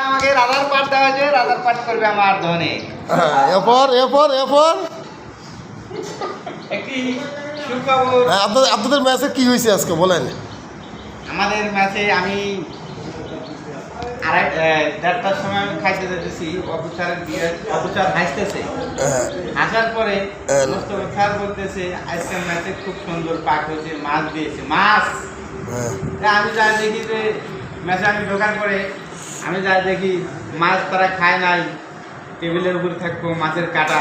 আমাকে রাধার পাঠ দেওয়া হয়েছে রাধার পাঠ করবে আমার ধনে। হ্যাঁ এরপর এরপর এরপর। একটি সুখবর। হ্যাঁ, আপনাদের আপনাদের ম্যাচে কি হয়েছে আজকে বলেন। আমাদের ম্যাচে আমি আড়াই দেড়টার সময় আমি খাইতে যেতেছি অফিসারের বিয়ে অফিসার হাসতেছে। হ্যাঁ। আসার পরে। মোস্তফা স্যার বলতেছে আজকের ম্যাচে খুব সুন্দর পাক হয়েছে মাছ দিয়েছে মাছ। হ্যাঁ। আমি যা দেখি যে ম্যাচে আমি ঢোকার পরে আমি যা দেখি মাছ তারা খায় নাই টেবিলের উপর থাকব মাছের কাটা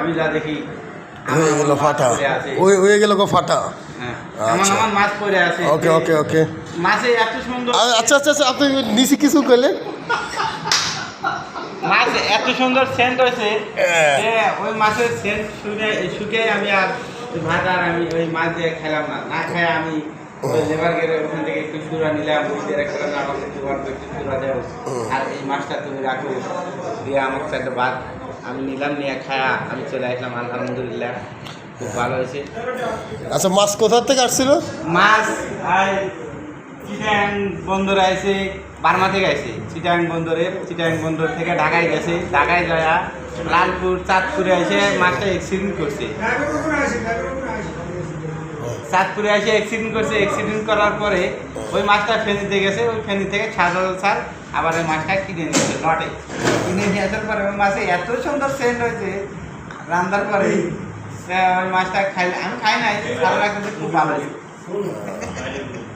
আমি যা দেখি হয়ে গেল ফাটা। ওই হয়ে গেল গো ফাটা। এমন। মাছ পড়ে আছে। ওকে ওকে ওকে। মাছে এত সুন্দর আচ্ছা আচ্ছা আচ্ছা আপনি নিচে কিছু করলেন মাছ এত সুন্দর সেন্ট হয়েছে। ওই মাছের সেন্ট শুকে আমি আর ওই ভাত আর আমি ওই মাছ দিয়ে খেলাম না। না খেয়ে আমি লেবার গেলে ওখান থেকে একটু সুরা নিলাম ওই একটা আমার একটু অল্প একটু সুরা দেও আর এই মাছটা তুমি রাখো দিয়ে আমাকে একটা ভাত। আমি নিলাম নিয়ে খায়া আমি চলে আসলাম আলহামদুলিল্লাহ। খুব ভালো হয়েছে। আচ্ছা মাছ কোথা থেকে আসছিল? মাছ আর চিটাং বন্দরে আছে বার্মা থেকে আছে চিটাং বন্দরে চিটাং বন্দর থেকে ঢাকায় গেছে। ঢাকায় যায় লালপুর চাঁদপুরে এসে মাছটা অ্যাক্সিডেন্ট করছে। চাঁদপুরে এসে অ্যাক্সিডেন্ট করছে অ্যাক্সিডেন্ট করার পরে ওই মাছটা ফেনিতে গেছে, ওই ফেনি থেকে ছাড়াল ছাড় আবার ওই মাছটা কিনে নিয়েছে লটে। কিনে নিয়ে আসার পরে ওই মাছে এত সুন্দর সেন্ট হয়েছে, রান্নার পরে ওই মাছটা খাইলে। আমি খাই নাই কিন্তু খুব ভালো